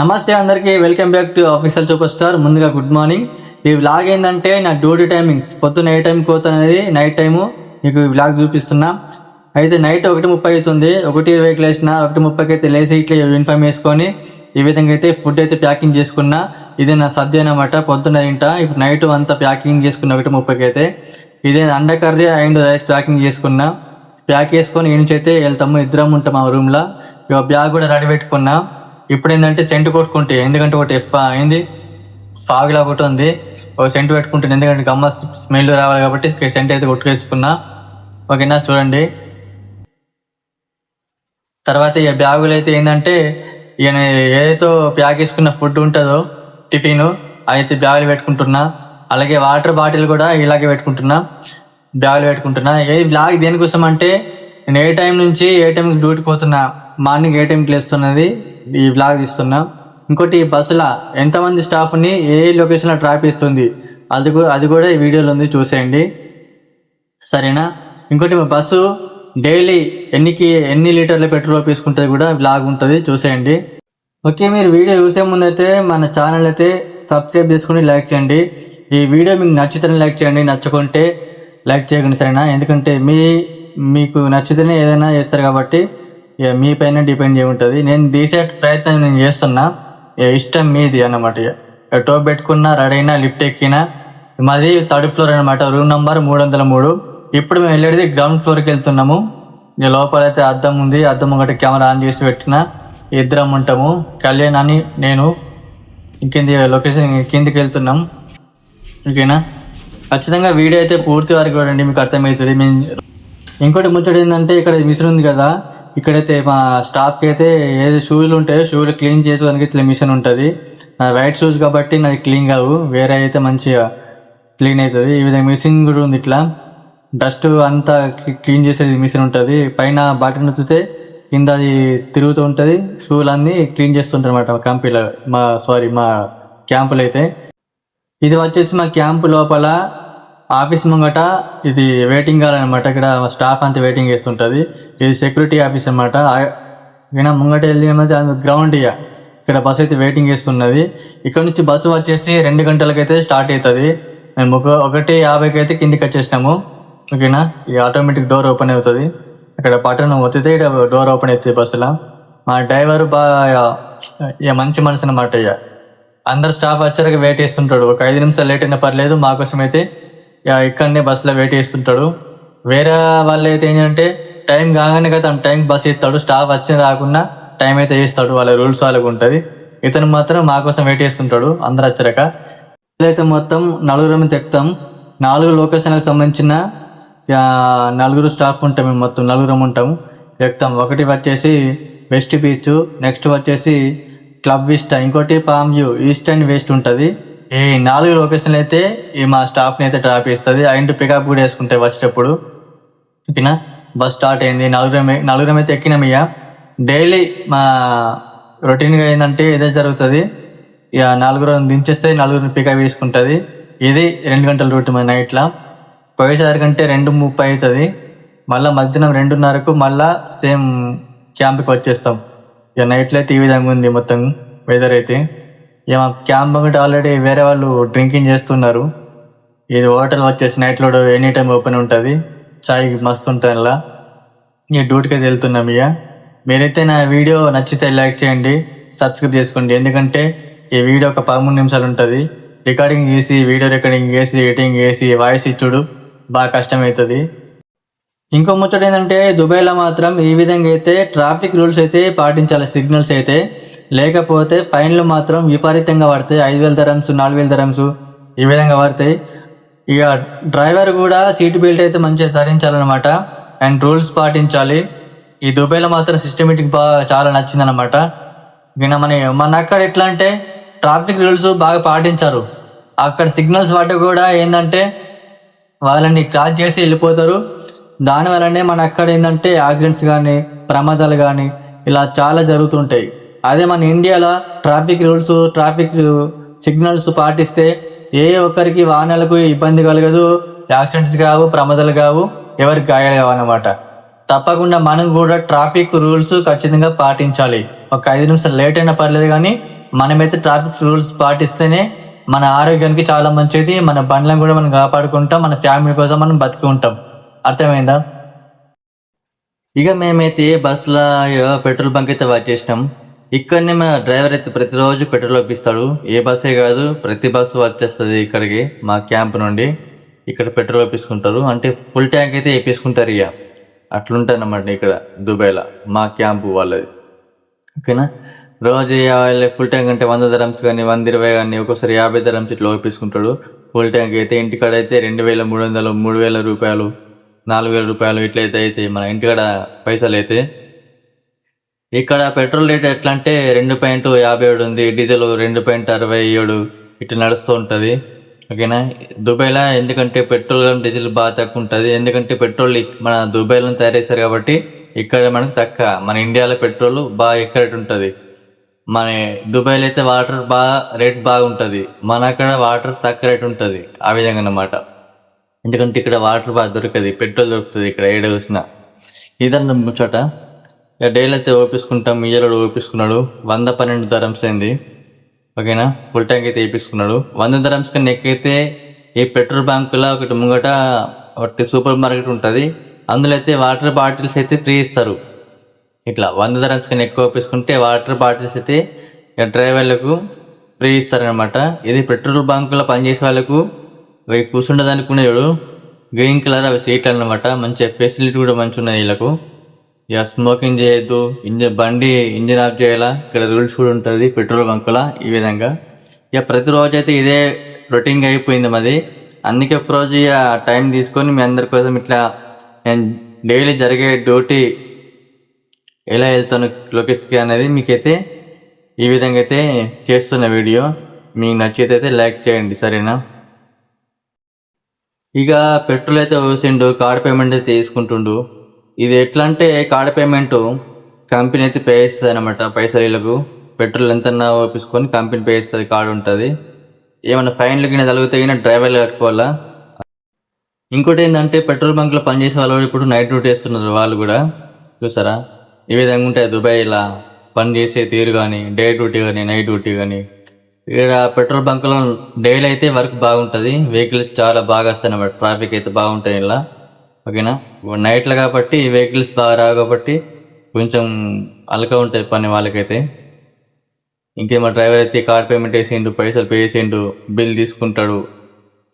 నమస్తే అందరికీ welcome back to official super star ముందుగా గుడ్ మార్నింగ్. ఈ వ్లాగ్ ఏంటంటే నా డ్యూటీ టైమింగ్స్. పొద్దున్న ఏ టైంకి పోతాను నైట్ టైము మీకు ఈ వ్లాగ్ చూపిస్తున్నా. అయితే నైట్ ఒకటి ముప్పై అవుతుంది. ఒకటి ఇరవైకి లేచిన ఒకటి ముప్పైకి అయితే లేచి ఇట్లా యూనిఫామ్ వేసుకొని ఈ విధంగా అయితే ఫుడ్ అయితే ప్యాకింగ్ చేసుకున్నా. ఇది నా సద్య అనమాట పొద్దున్న తింటా. ఇప్పుడు నైట్ అంతా ప్యాకింగ్ చేసుకున్నా ఒకటి ముప్పైకి అయితే. ఇదే అండ కర్రీ అండ్ రైస్ ప్యాకింగ్ చేసుకున్నా. ప్యాక్ చేసుకొని ఈ నుంచి అయితే వెళ్తాము. ఇద్దరం ఉంటాం ఆ రూమ్లో ఇక బ్యాగ్ కూడా రెడీ పెట్టుకున్నా. ఇప్పుడు ఏంటంటే సెంటు కొట్టుకుంటే ఎందుకంటే ఒకటి ఎఫ్ అయింది ఫాగ్లా ఒకటి ఉంది. ఒక సెంటు పెట్టుకుంటాను ఎందుకంటే గమ్మ స్మెల్ రావాలి కాబట్టి సెంట్ అయితే కొట్టుకేసుకున్నా. ఓకేనా చూడండి. తర్వాత ఇక బ్యాగులు అయితే ఏంటంటే ఇక ఏదైతే ప్యాక్ చేసుకున్న ఫుడ్ ఉంటుందో టిఫిన్ అయితే బ్యాగులు పెట్టుకుంటున్నా. అలాగే వాటర్ బాటిల్ కూడా ఇలాగే పెట్టుకుంటున్నా. బ్యాగులు పెట్టుకుంటున్నా. ఏ బ్లాగ్ దేనికోసం అంటే నేను ఏ టైం నుంచి ఏ టైంకి డ్యూటీకి పోతున్నా మార్నింగ్ ఏ టైంకి లేస్తున్నది ఈ బ్లాగ్ తీస్తున్నా. ఇంకోటి ఈ బస్సులో ఎంతమంది స్టాఫ్ని ఏ లొకేషన్లో ట్రాప్ ఇస్తుంది అది కూడా అది కూడా ఈ వీడియోలో ఉంది చూసేయండి. సరేనా? ఇంకోటి మా బస్సు డైలీ ఎన్నికి ఎన్ని లీటర్ల పెట్రోల్ తీసుకుంటుంది కూడా బ్లాగ్ ఉంటుంది చూసేయండి. ఓకే మీరు వీడియో చూసే ముందైతే మన ఛానల్ అయితే సబ్స్క్రైబ్ చేసుకుని లైక్ చేయండి. ఈ వీడియో మీకు నచ్చితేనే లైక్ చేయండి నచ్చకుంటే లైక్ చేయకండి సరేనా? ఎందుకంటే మీ మీకు నచ్చితేనే ఏదైనా చేస్తారు కాబట్టి ఇక మీ పైన డిపెండ్ చేయి ఉంటుంది. నేను తీసే ప్రయత్నం నేను చేస్తున్నా. ఇక ఇష్టం మీది అన్నమాట ఇక. టోప్ పెట్టుకున్నా రెడీ అయినా లిఫ్ట్ ఎక్కినా మాది థర్డ్ ఫ్లోర్ అనమాట రూమ్ నంబర్ మూడు వందల మూడు. ఇప్పుడు మేము వెళ్ళేది గ్రౌండ్ ఫ్లోర్కి వెళ్తున్నాము. ఇక లోపల అయితే అద్దం ఉంది. అద్దం ఒకటి కెమెరా ఆన్ చేసి పెట్టిన. ఇద్దరం ఉంటాము. కళ్యాణ్ అని నేను ఇంకింది లొకేషన్ కిందికి వెళ్తున్నాం. ఓకేనా? ఖచ్చితంగా వీడియో అయితే పూర్తి వరకు చూడండి. మీకు అర్థమవుతుంది. మేము ఇంకోటి ముచ్చట ఏంటంటే ఇక్కడ మిషన్ ఉంది కదా ఇక్కడైతే మా స్టాఫ్కి అయితే ఏది షూలు ఉంటాయో షూలు క్లీన్ చేసుకోవడానికి ఇట్లా మిషన్ ఉంటుంది. నా వైట్ షూస్ కాబట్టి నాది క్లీన్ కావు వేరే అయితే మంచిగా క్లీన్ అవుతుంది. ఈ విధంగా మిషన్ కూడా ఉంది ఇట్లా. డస్ట్ అంతా క్లీన్ చేసేది మిషన్ ఉంటుంది. పైన బటన్ ఉత్తితే కింద అది తిరుగుతూ ఉంటుంది. షూలు అన్నీ క్లీన్ చేస్తుంటారు అనమాట కంపెనీలో మా సారీ మా క్యాంపులో అయితే. ఇది వచ్చేసి మా క్యాంపు లోపల ఆఫీస్ ముంగట ఇది వెయిటింగ్ హాల్ అనమాట ఇక్కడ స్టాఫ్ అంతా వెయిటింగ్ చేస్తుంటుంది. ఇది సెక్యూరిటీ ఆఫీస్ అనమాట ఈయన ముంగట వెళ్ళి గ్రౌండ్ ఇక ఇక్కడ బస్సు అయితే వెయిటింగ్ చేస్తున్నది. ఇక్కడ నుంచి బస్సు వచ్చేసి రెండు గంటలకైతే స్టార్ట్ అవుతుంది మేము ఒక ఒకటి యాభైకి అయితే కిందికి వచ్చేసినాము. ఓకేనా? ఈ ఆటోమేటిక్ డోర్ ఓపెన్ అవుతుంది. ఇక్కడ పట్టణం ఒత్తితే ఇక్కడ డోర్ ఓపెన్ అవుతుంది బస్సులో మా డ్రైవర్ బాగా ఇక మంచి మనసు అనమాట ఇక అందరు స్టాఫ్ వచ్చాక వెయిట్ చేస్తుంటాడు. ఒక ఐదు నిమిషాలు లేట్ అయినా పర్లేదు. మా కోసం అయితే ఇక్కడనే బస్సులో వెయిట్ చేస్తుంటాడు. వేరే వాళ్ళు అయితే ఏంటంటే టైం కాగానే కదా టైం బస్ ఇస్తాడు స్టాఫ్ వచ్చిన రాకుండా టైం అయితే చేస్తాడు వాళ్ళ రూల్స్ వాళ్ళకు ఉంటుంది. ఇతను మాత్రం మా కోసం వెయిట్ చేస్తుంటాడు అందరు వచ్చాక అయితే మొత్తం నలుగురు మంది నాలుగు లొకేషన్లకు సంబంధించిన నలుగురు స్టాఫ్ ఉంటాం మేము మొత్తం నలుగురం ఉంటాం. ఎక్కుతాం. ఒకటి వచ్చేసి వెస్ట్ బీచ్ నెక్స్ట్ వచ్చేసి క్లబ్ విస్టా ఇంకోటి Palm View East and West ఉంటుంది. ఈ నాలుగు లొకేషన్లు అయితే ఈ మా స్టాఫ్ని అయితే డ్రాప్ చేస్తుంది. అండ్ పికప్ కూడా వేసుకుంటాయి వచ్చేటప్పుడు. ఓకేనా? బస్ స్టార్ట్ అయింది. నలుగురం నలుగురం అయితే ఎక్కినాం ఇక డైలీ మా రొటీన్గా ఏంటంటే ఇదే జరుగుతుంది. ఇక నలుగురు దించేస్తే నలుగురిని పికప్ వేసుకుంటుంది ఇది రెండు గంటల రూట్ మన నైట్లో. పోయేసరి కంటే రెండు ముప్పై అవుతుంది మళ్ళీ మధ్యాహ్నం రెండున్నరకు మళ్ళా సేమ్ క్యాంప్కి వచ్చేస్తాం. ఇక నైట్లో అయితే ఈ విధంగా ఉంది మొత్తం వెదర్ అయితే. ఇక మా క్యాంప్ ఒకటి ఆల్రెడీ వేరే వాళ్ళు డ్రింకింగ్ చేస్తున్నారు. ఇది హోటల్ వచ్చేసి నైట్లో ఎనీ టైం ఓపెన్ ఉంటుంది. చాయ్ మస్తు ఉంటుంది అలా ఈ డ్యూటీకి అయితే వెళ్తున్నాం ఇక. మీరైతే నా వీడియో నచ్చితే లైక్ చేయండి సబ్స్క్రైబ్ చేసుకోండి. ఎందుకంటే ఈ వీడియో ఒక పదమూడు నిమిషాలు ఉంటుంది. రికార్డింగ్ చేసి వీడియో రికార్డింగ్ చేసి ఎడిటింగ్ చేసి వాయిస్ ఇచ్చుడు బాగా కష్టమవుతుంది ఇంకో ముచ్చట ఏంటంటే దుబాయ్లో మాత్రం ఈ విధంగా అయితే ట్రాఫిక్ రూల్స్ అయితే పాటించాలి సిగ్నల్స్ అయితే. లేకపోతే ఫైన్లు మాత్రం విపరీతంగా పడతాయి. ఐదు వేల ధరమ్స్ నాలుగు వేల ధరమ్స్ ఈ విధంగా పడతాయి. ఇక డ్రైవర్ కూడా సీట్ బెల్ట్ అయితే మంచిగా ధరించాలన్నమాట. అండ్ రూల్స్ పాటించాలి. ఈ దుబాయ్లో మాత్రం సిస్టమేటిక్ బాగా చాలా నచ్చిందన్నమాట. ఇక మన మన అక్కడ ఎట్లా అంటే ట్రాఫిక్ రూల్స్ బాగా పాటించారు. అక్కడ సిగ్నల్స్ వాటి కూడా ఏంటంటే వాళ్ళని క్రాస్ చేసి వెళ్ళిపోతారు. దానివల్లనే మన అక్కడ ఏంటంటే యాక్సిడెంట్స్ కానీ ప్రమాదాలు కానీ ఇలా చాలా జరుగుతుంటాయి. అదే మన ఇండియాలో ట్రాఫిక్ రూల్స్ ట్రాఫిక్ సిగ్నల్స్ పాటిస్తే ఏ ఒక్కరికి వాహనాలకు ఇబ్బంది కలగదు యాక్సిడెంట్స్ కావు ప్రమాదాలు కావు ఎవరికి గాయాలు కావు అన్నమాట. తప్పకుండా మనం కూడా ట్రాఫిక్ రూల్స్ ఖచ్చితంగా పాటించాలి. ఒక ఐదు నిమిషాలు లేట్ అయినా పర్లేదు కానీ మనమైతే ట్రాఫిక్ రూల్స్ పాటిస్తేనే మన ఆరోగ్యానికి చాలా మంచిది మన బండ్లను కూడా మనం కాపాడుకుంటాం మన ఫ్యామిలీ కోసం మనం బతికి ఉంటాం. అర్థమైందా? ఇక మేమైతే బస్సులో పెట్రోల్ బంక్ అయితే వర్క్ చేసినాం. ఇక్కడనే మా డ్రైవర్ అయితే ప్రతిరోజు పెట్రోల్ ఒప్పిస్తాడు ఏ బస్సే కాదు ప్రతి బస్సు వచ్చేస్తుంది ఇక్కడికి మా క్యాంప్ నుండి. ఇక్కడ పెట్రోల్ ఒప్పించుకుంటారు అంటే ఫుల్ ట్యాంక్ అయితే వేపించుకుంటారు ఇక అట్లుంటుంది ఇక్కడ దుబాయ్లో మా క్యాంపు వాళ్ళది. ఓకేనా? రోజు యాభై ఫుల్ ట్యాంక్ అంటే వంద ధరమ్స్ కానీ వంద ఇరవై కానీ ఒక్కోసారి యాభై ధరమ్స్ ఇట్లా ఒప్పించుకుంటాడు ఫుల్ ట్యాంక్ అయితే ఇంటికాడ అయితే రెండు వేల మూడు వందలు మూడు వేల రూపాయలు నాలుగు వేల రూపాయలు ఇట్లయితే అయితే మన ఇంటికాడ పైసలు అయితే ఇక్కడ పెట్రోల్ రేట్ ఎట్లా అంటే రెండు పాయింట్ యాభై ఏడు ఉంది డీజిల్ రెండు పాయింట్ అరవై ఏడు ఇట్లా నడుస్తూ ఉంటుంది. ఓకేనా? దుబాయ్లో ఎందుకంటే పెట్రోల్ డీజిల్ బాగా తక్కువ ఉంటుంది. ఎందుకంటే పెట్రోల్ మన దుబాయ్లో తయారు చేస్తారు కాబట్టి ఇక్కడ మనకు తక్కువ. మన ఇండియాలో పెట్రోల్ బాగా ఎక్కువ రేట్ ఉంటుంది. మన దుబాయ్లో అయితే వాటర్ బాగా రేట్ బాగుంటుంది మన అక్కడ వాటర్ తక్కువ రేట్ ఉంటుంది. ఆ విధంగా అన్నమాట. ఎందుకంటే ఇక్కడ వాటర్ బాగా దొరకదు. పెట్రోల్ దొరుకుతుంది ఇక్కడ ఏడ చూసినా. ఇదన్న ముచ్చట. ఇక డైలీ అయితే ఓపించుకుంటాం ఇయ్యలోడు ఓపించుకున్నాడు వంద పన్నెండు ధరమ్స్ అయింది. ఓకేనా? ఫుల్ ట్యాంక్ అయితే వేయించుకున్నాడు వంద ధరమ్స్ కన్నా ఎక్కైతే ఈ పెట్రోల్ బంకులో ఒకటి ముంగట ఒకటి సూపర్ మార్కెట్ ఉంటుంది. అందులో అయితే వాటర్ బాటిల్స్ అయితే ఫ్రీ ఇస్తారు. ఇట్లా వంద ధరమ్స్ కన్నా ఎక్కువ ఒప్పించుకుంటే వాటర్ బాటిల్స్ అయితే ఇక డ్రైవర్లకు ఫ్రీ ఇస్తారనమాట ఇది పెట్రోల్ బంకులో పనిచేసే వాళ్ళకు అవి కూర్చుండదానికి ఉన్నాడు గ్రీన్ కలర్ అవి సీట్లు అన్నమాట. మంచి ఫెసిలిటీ కూడా మంచి ఉన్నాయి వీళ్ళకు. ఇక స్మోకింగ్ చేయొద్దు. ఇంజన్ బండి ఇంజిన్ ఆఫ్ చేయాలా? ఇక్కడ రూల్స్ కూడా ఉంటుంది పెట్రోల్ బంకుల ఈ విధంగా. ఇక ప్రతిరోజు అయితే ఇదే రొటీన్గా అయిపోయింది మాది. అందుకే ఒకరోజు ఇక టైం తీసుకొని మీ అందరి కోసం ఇట్లా నేను డైలీ జరిగే డ్యూటీ ఎలా వెళ్తాను లొకేషన్కి అనేది మీకైతే ఈ విధంగా అయితే చేస్తున్న వీడియో. మీకు నచ్చితే లైక్ చేయండి సరేనా? ఇక పెట్రోల్ అయితే వేసిండు కార్డ్ పేమెంట్ అయితే తీసుకుంటుండు. ఇది ఎట్లా అంటే కార్డ్ పేమెంట్ కంపెనీ అయితే పే చేస్తుంది అనమాట పైసలు వీళ్ళకు. పెట్రోల్ ఎంత ఒప్పించుకొని కంపెనీ పే చేస్తుంది కార్డు ఉంటుంది. ఏమైనా ఫైన్లు కింద తగిలితే కానీ డ్రైవర్లు కట్టుకోవాలా? ఇంకోటి ఏంటంటే పెట్రోల్ బంక్లో పనిచేసే వాళ్ళు ఇప్పుడు నైట్ డ్యూటీ వేస్తున్నారు వాళ్ళు కూడా. చూసారా? ఈ విధంగా ఉంటాయి దుబాయ్ ఇలా పని చేసే తీరు కానీ డే డ్యూటీ కానీ నైట్ డ్యూటీ కానీ ఇక్కడ పెట్రోల్ బంక్లో డైలీ అయితే వర్క్ బాగుంటుంది. వెహికల్స్ చాలా బాగా వస్తాయి అన్నమాట. ట్రాఫిక్ అయితే బాగుంటాయి ఇలా. ఓకేనా? నైట్లో కాబట్టి వెహికల్స్ బాగా రావు కాబట్టి కొంచెం అలక ఉంటుంది పని వాళ్ళకైతే. ఇంకేమో డ్రైవర్ అయితే కార్ పేమెంట్ వేసిండు పైసలు పే చేసిండు బిల్ తీసుకుంటాడు.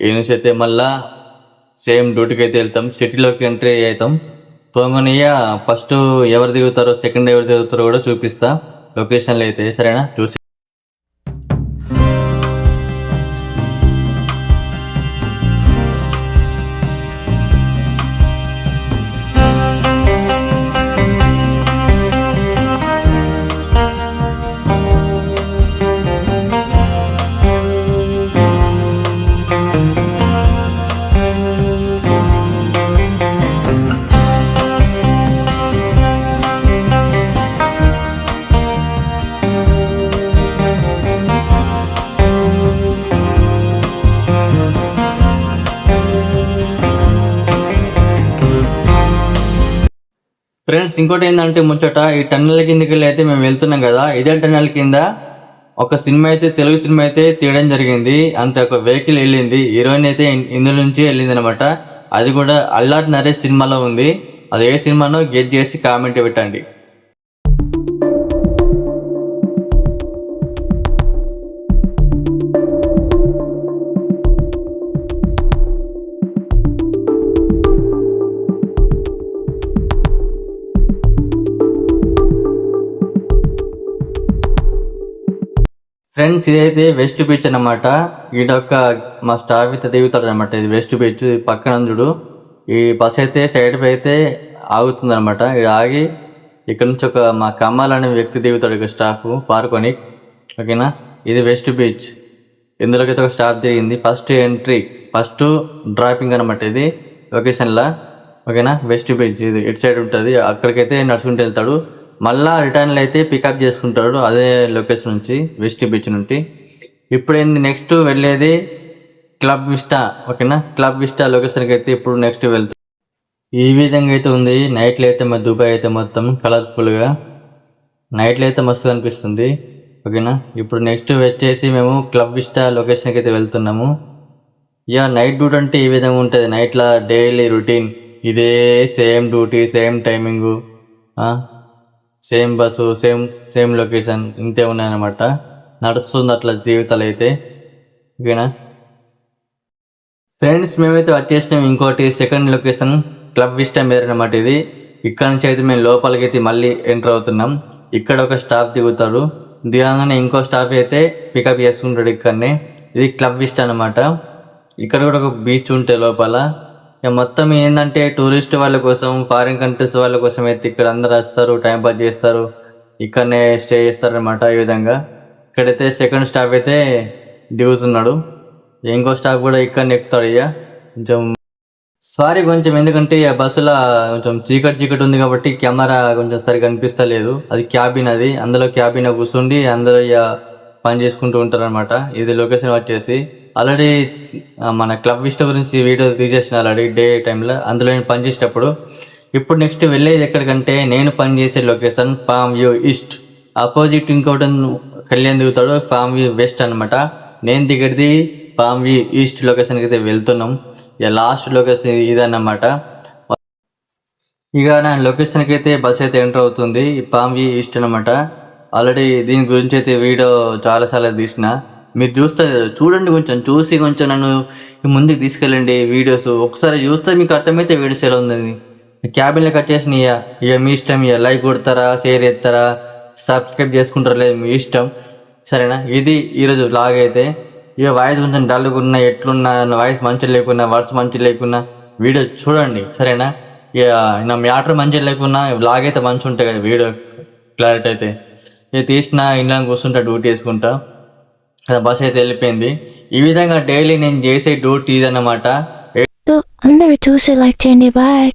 ఈ నుంచి అయితే మళ్ళా సేమ్ డ్యూటీకి అయితే వెళ్తాం. సిటీలోకి ఎంట్రీ అవుతాం. పోగానే ఫస్ట్ ఎవరు దిగుతారో సెకండ్ ఎవరు దిగుతారో కూడా చూపిస్తా. లొకేషన్లో అయితే సరేనా? చూసి ఫ్రెండ్స్ ఇంకోటి ఏంటంటే ముచ్చట ఈ టన్నెల్ కిందకి వెళ్ళి అయితే మేము వెళ్తున్నాం కదా ఇదే టన్నెల్ కింద ఒక సినిమా అయితే తెలుగు సినిమా అయితే తీయడం జరిగింది. అంత ఒక వెహికల్ వెళ్ళింది. హీరోయిన్ అయితే ఇన్- ఇందులో నుంచి వెళ్ళింది అనమాట అది కూడా అల్లార్ నరేష్ సినిమాలో ఉంది. అది ఏ సినిమానో గెట్ చేసి కామెంట్ పెట్టండి. ఫ్రెండ్స్ ఇదైతే వెస్ట్ బీచ్ అన్నమాట. ఈడొక్క మా స్టాఫ్ అయితే దిగుతాడు అనమాట ఇది వెస్ట్ బీచ్ పక్కన చూడు. ఈ బస్ అయితే సైడ్ పై అయితే ఆగుతుంది అనమాట ఇది ఆగి ఇక్కడ నుంచి ఒక మా కమ్మాల్ అనే వ్యక్తి దిగుతాడు ఇక స్టాఫ్ పార్కొని. ఓకేనా? ఇది వెస్ట్ బీచ్. ఇందులోకి అయితే ఒక స్టాఫ్ దిగింది. ఫస్ట్ ఎంట్రీ ఫస్ట్ డ్రాపింగ్ అనమాట ఇది. లొకేషన్లో. ఓకేనా? వెస్ట్ బీచ్ ఇది ఇటు సైడ్ ఉంటుంది. అక్కడికైతే నడుచుకుంటూ వెళ్తాడు. మళ్ళా రిటర్న్లో అయితే పికప్ చేసుకుంటాడు అదే లొకేషన్ నుంచి వెస్ట్ బీచ్ నుండి. ఇప్పుడేంది నెక్స్ట్ వెళ్ళేది క్లబ్ విస్టా ఓకేనా? క్లబ్ విస్టా లొకేషన్కి అయితే ఇప్పుడు నెక్స్ట్ వెళ్తాం. ఈ విధంగా అయితే ఉంది. నైట్లో అయితే మా దుబాయ్ అయితే మొత్తం కలర్ఫుల్గా నైట్లో అయితే మస్తు అనిపిస్తుంది. ఓకేనా? ఇప్పుడు నెక్స్ట్ వచ్చేసి మేము క్లబ్ విస్టా లొకేషన్కి అయితే వెళ్తున్నాము. ఇక నైట్ డ్యూటీ అంటే ఈ విధంగా ఉంటుంది. నైట్లో డైలీ రొటీన్ ఇదే same duty same timing same bus same same location ఇంతే ఉన్నాయన్నమాట. నడుస్తుంది అట్లా జీవితాలు అయితే. ఓకేనా? ఫ్రెండ్స్ మేమైతే వచ్చేసినాం ఇంకోటి సెకండ్ లొకేషన్ క్లబ్ విస్టమ్ మీద అనమాట ఇది. ఇక్కడ నుంచి అయితే మేము లోపలికి అయితే మళ్ళీ ఎంటర్ అవుతున్నాం. ఇక్కడ ఒక స్టాప్ దిగుతాడు. దిగంగానే ఇంకో స్టాప్ అయితే పికప్ చేసుకుంటాడు ఇక్కడనే. ఇది క్లబ్ విస్టా అనమాట ఇక్కడ కూడా ఒక బీచ్ ఉంటే లోపల. మొత్తం ఏంటంటే టూరిస్ట్ వాళ్ళ కోసం ఫారిన్ కంట్రీస్ వాళ్ళ కోసం అయితే ఇక్కడ అందరు వస్తారు టైం పాస్ చేస్తారు ఇక్కడనే స్టే చేస్తారు అనమాట ఈ విధంగా. ఇక్కడైతే సెకండ్ స్టాప్ అయితే దిగుతున్నాడు ఇంకో స్టాప్ కూడా ఇక్కడ ఎక్కుతాడు ఇక. కొంచెం సారీ కొంచెం ఎందుకంటే ఆ బస్సులో కొంచెం చీకటి చీకటి ఉంది కాబట్టి కెమెరా కొంచెం సరిగా అనిపిస్తలేదు. అది క్యాబిన్ అది. అందులో క్యాబిన్ కూర్చుండి అందరూ ఇక పని చేసుకుంటూ ఉంటారు అనమాట ఇది లొకేషన్ వచ్చేసి. ఆల్రెడీ మన క్లబ్ విష్ణు గురించి వీడియో తీసేసిన ఆల్రెడీ డే టైంలో అందులో నేను పని చేసేటప్పుడు ఇప్పుడు నెక్స్ట్ వెళ్ళేది ఎక్కడికంటే నేను పని చేసే location Palm View East. Opposite ఇంకోటి కళ్యాణ్ దిగుతాడు పామ్ వ్యూ వెస్ట్ అనమాట నేను దిగేది ఫామ్ వ్యూ ఈస్ట్ లొకేషన్కి అయితే వెళ్తున్నాం. ఇక లాస్ట్ లొకేషన్ ఇదన్నమాట. ఇక నా లొకేషన్కి అయితే బస్ అయితే ఎంటర్ అవుతుంది ఫామ్ వ్యూ ఈస్ట్ అనమాట ఆల్రెడీ దీని గురించి అయితే వీడియో చాలాసార్లు తీసిన. మీరు చూస్తే చూడండి కొంచెం చూసి కొంచెం నన్ను ముందుకు తీసుకెళ్ళండి వీడియోస్. ఒకసారి చూస్తే మీకు అర్థమైతే వీడియోస్ ఎలా ఉందని క్యాబిన్లో కట్ చేసిన ఇక ఇక మీ ఇష్టం ఇక లైక్ కొడతారా షేర్ చేస్తారా సబ్స్క్రైబ్ చేసుకుంటారా లేదు మీ ఇష్టం. సరేనా? ఇది ఈరోజు బ్లాగ్ అయితే. ఇక వాయిస్ కొంచెం డల్గా ఉన్నా ఎట్లున్నా వాయిస్ మంచిగా లేకున్నా వర్డ్స్ మంచిగా లేకున్నా వీడియో చూడండి. సరేనా? ఇక నా మ్యాటర్ మంచిగా లేకున్నా బ్లాగ్ అయితే మంచిగా ఉంటాయి కదా వీడియో క్లారిటీ అయితే. ఇక తీసిన ఇంట్లో కూర్చుంటా డ్యూటీ వేసుకుంటా. బస్ అయితే వెళ్ళిపోయింది. ఈ విధంగా డైలీ నేను చేసే డ్యూటీ ఇదన్నమాట అందరూ చూసి లైక్ చేయండి. బాయ్